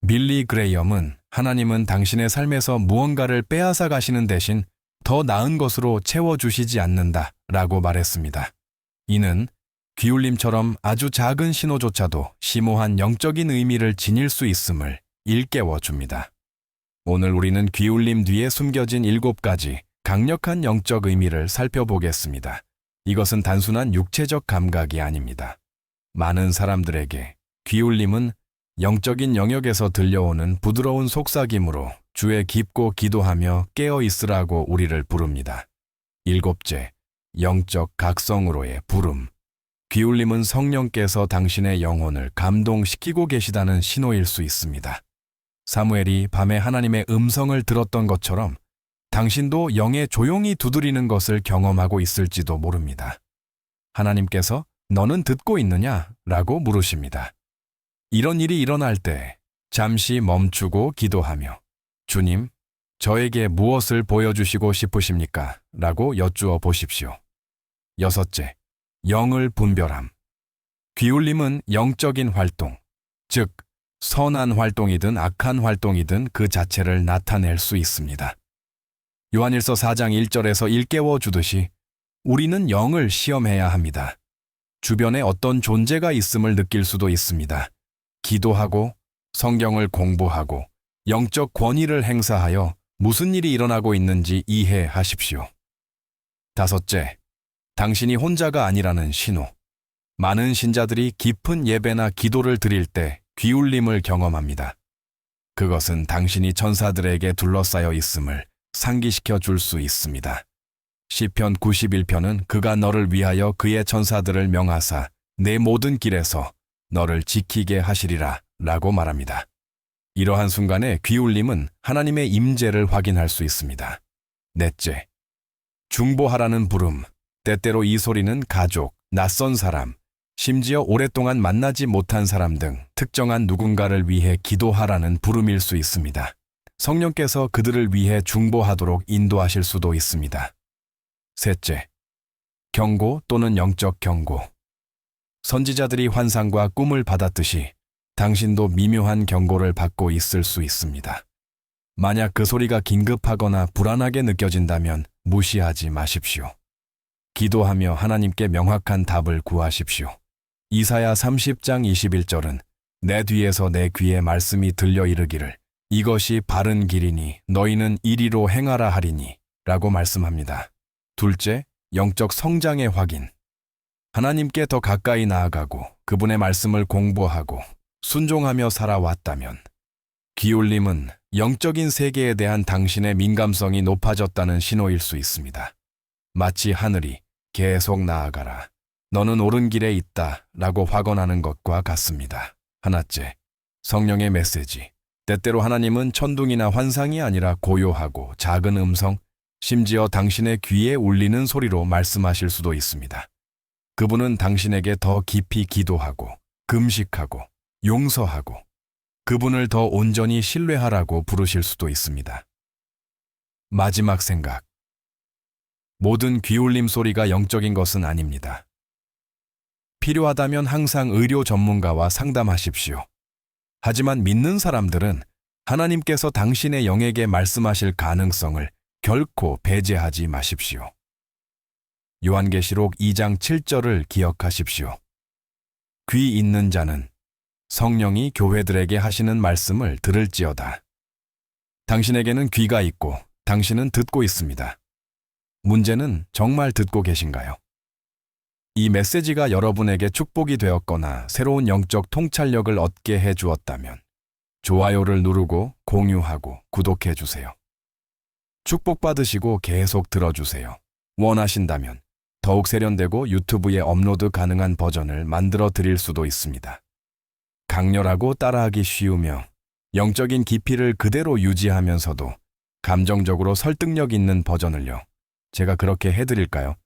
밀리 그레이엄은 하나님은 당신의 삶에서 무언가를 빼앗아 가시는 대신 더 나은 것으로 채워주시지 않는다 라고 말했습니다. 이는 귀울림처럼 아주 작은 신호조차도 심오한 영적인 의미를 지닐 수 있음을 일깨워 줍니다. 오늘 우리는 귀울림 뒤에 숨겨진 일곱 가지 강력한 영적 의미를 살펴보겠습니다. 이것은 단순한 육체적 감각이 아닙니다. 많은 사람들에게 귀울림은 영적인 영역에서 들려오는 부드러운 속삭임으로 주의 깊고 기도하며 깨어 있으라고 우리를 부릅니다. 일곱째, 영적 각성으로의 부름. 귀울림은 성령께서 당신의 영혼을 감동시키고 계시다는 신호일 수 있습니다. 사무엘이 밤에 하나님의 음성을 들었던 것처럼 당신도 영에 조용히 두드리는 것을 경험하고 있을지도 모릅니다. 하나님께서 너는 듣고 있느냐? 라고 물으십니다. 이런 일이 일어날 때 잠시 멈추고 기도하며 주님, 저에게 무엇을 보여주시고 싶으십니까? 라고 여쭈어 보십시오. 여섯째, 영을 분별함. 귀울림은 영적인 활동, 즉, 선한 활동이든 악한 활동이든 그 자체를 나타낼 수 있습니다. 요한일서 4장 1절에서 일깨워 주듯이 우리는 영을 시험해야 합니다. 주변에 어떤 존재가 있음을 느낄 수도 있습니다. 기도하고 성경을 공부하고 영적 권위를 행사하여 무슨 일이 일어나고 있는지 이해하십시오. 다섯째, 당신이 혼자가 아니라는 신호. 많은 신자들이 깊은 예배나 기도를 드릴 때 귀울림을 경험합니다. 그것은 당신이 천사들에게 둘러싸여 있음을 상기시켜 줄 수 있습니다. 시편 91편은 그가 너를 위하여 그의 천사들을 명하사 내 모든 길에서 너를 지키게 하시리라 라고 말합니다. 이러한 순간에 귀울림은 하나님의 임재를 확인할 수 있습니다. 넷째, 중보하라는 부름. 때때로 이 소리는 가족, 낯선 사람, 심지어 오랫동안 만나지 못한 사람 등 특정한 누군가를 위해 기도하라는 부름일 수 있습니다. 성령께서 그들을 위해 중보하도록 인도하실 수도 있습니다. 셋째, 경고 또는 영적 경고. 선지자들이 환상과 꿈을 받았듯이 당신도 미묘한 경고를 받고 있을 수 있습니다. 만약 그 소리가 긴급하거나 불안하게 느껴진다면 무시하지 마십시오. 기도하며 하나님께 명확한 답을 구하십시오. 이사야 30장 21절은 내 뒤에서 내 귀에 말씀이 들려 이르기를 이것이 바른 길이니 너희는 이리로 행하라 하리니 라고 말씀합니다. 둘째, 영적 성장의 확인. 하나님께 더 가까이 나아가고 그분의 말씀을 공부하고 순종하며 살아왔다면 기울림은 영적인 세계에 대한 당신의 민감성이 높아졌다는 신호일 수 있습니다. 마치 하늘이 계속 나아가라. 너는 옳은 길에 있다. 라고 확언하는 것과 같습니다. 하나째, 성령의 메시지. 때때로 하나님은 천둥이나 환상이 아니라 고요하고 작은 음성, 심지어 당신의 귀에 울리는 소리로 말씀하실 수도 있습니다. 그분은 당신에게 더 깊이 기도하고, 금식하고, 용서하고, 그분을 더 온전히 신뢰하라고 부르실 수도 있습니다. 마지막 생각. 모든 귀울림 소리가 영적인 것은 아닙니다. 필요하다면 항상 의료 전문가와 상담하십시오. 하지만 믿는 사람들은 하나님께서 당신의 영에게 말씀하실 가능성을 결코 배제하지 마십시오. 요한계시록 2장 7절을 기억하십시오. 귀 있는 자는 성령이 교회들에게 하시는 말씀을 들을지어다. 당신에게는 귀가 있고 당신은 듣고 있습니다. 문제는 정말 듣고 계신가요? 이 메시지가 여러분에게 축복이 되었거나 새로운 영적 통찰력을 얻게 해 주었다면 좋아요를 누르고 공유하고 구독해 주세요. 축복받으시고 계속 들어주세요. 원하신다면 더욱 세련되고 유튜브에 업로드 가능한 버전을 만들어 드릴 수도 있습니다. 강렬하고 따라하기 쉬우며 영적인 깊이를 그대로 유지하면서도 감정적으로 설득력 있는 버전을요. 제가 그렇게 해드릴까요?